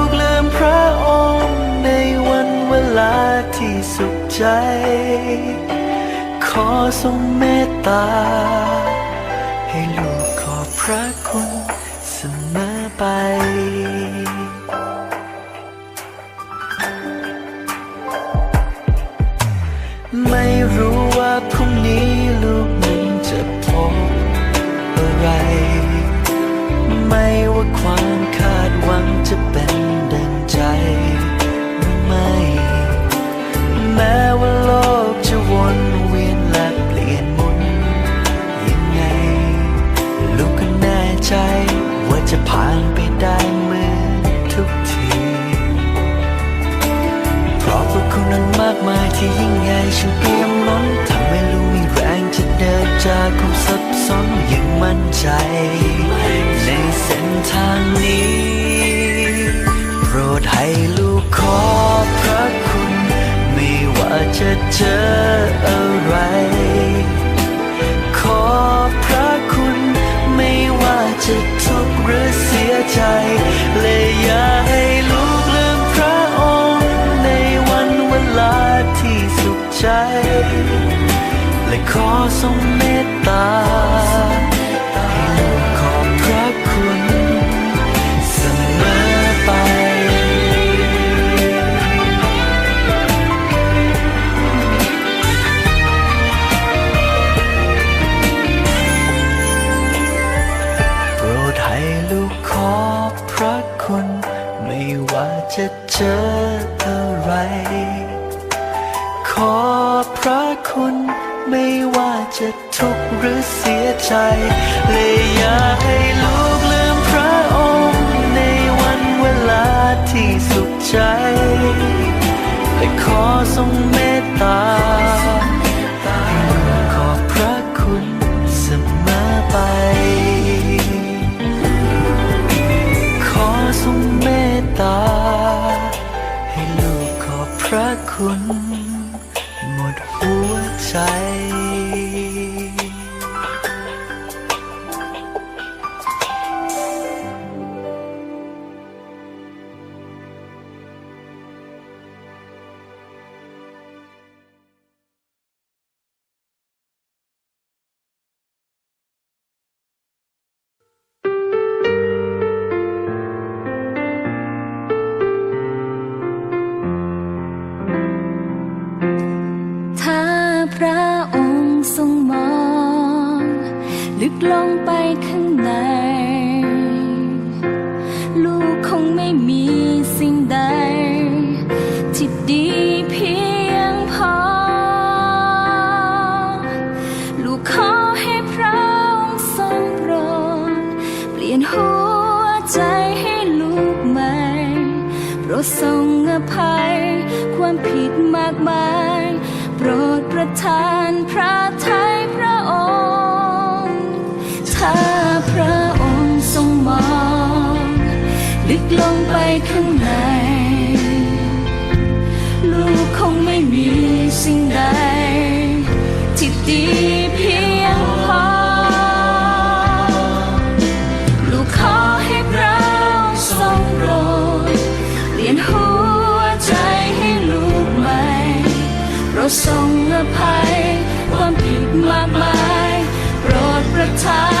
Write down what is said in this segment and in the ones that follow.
ก เวลาที่สุขใจ ขอทรงเมตตา ให้ลูกขอบพระคุณ จะเจออะไร ขอพระคุณไม่ว่าจะทุกข์หรือเสียใจเลยอย่าให้ลูกลืมพระองค์ในวันเวลาที่สุขใจ และขอทรงเม ขอทรงเมตตาให้ลูกขอบพระคุณเสมอไป ขอทรงเมตตา ให้ลูกขอบพระคุณ หมดหัวใจ ประทานพระไทยพระองค์ ถ้าพระองค์ทรงมองลึกลงไปข้างใน ลูกคงไม่มีสิ่งใดที่ดีากมาย โปรดประทาน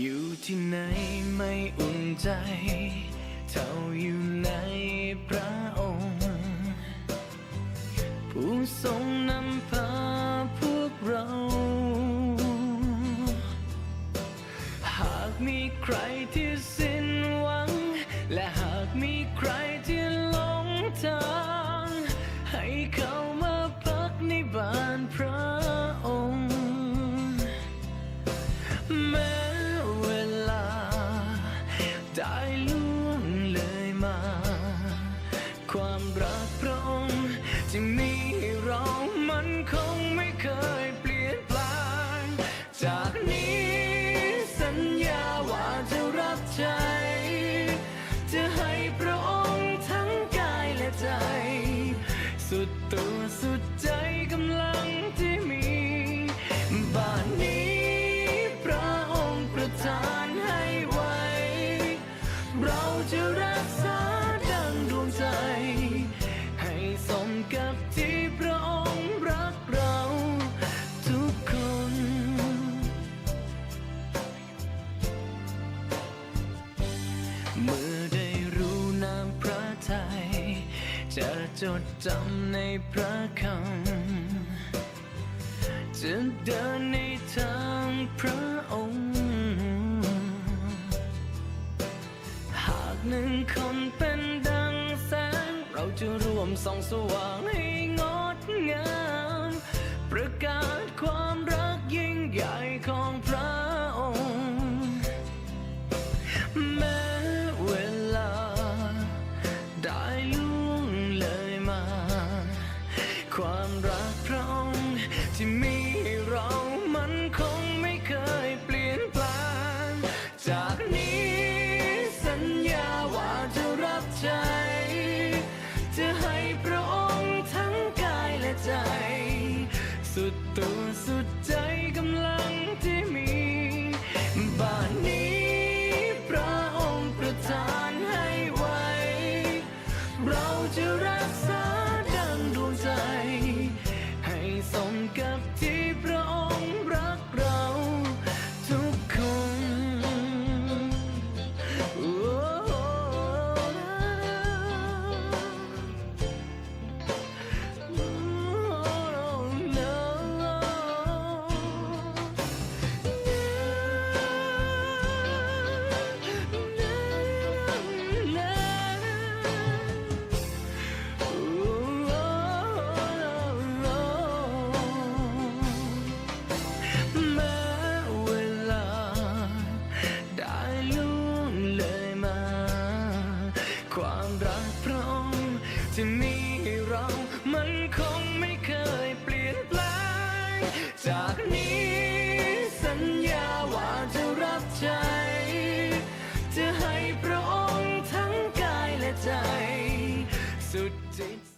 อยู่ที่ไหนไม่อุ่นใจ I จดจำในพระคำจะเดินในทางพระองค์ หากหนึ่งคนเป็นดังแสง เราจะรวมส่องสว่างให้งดงามประกาศ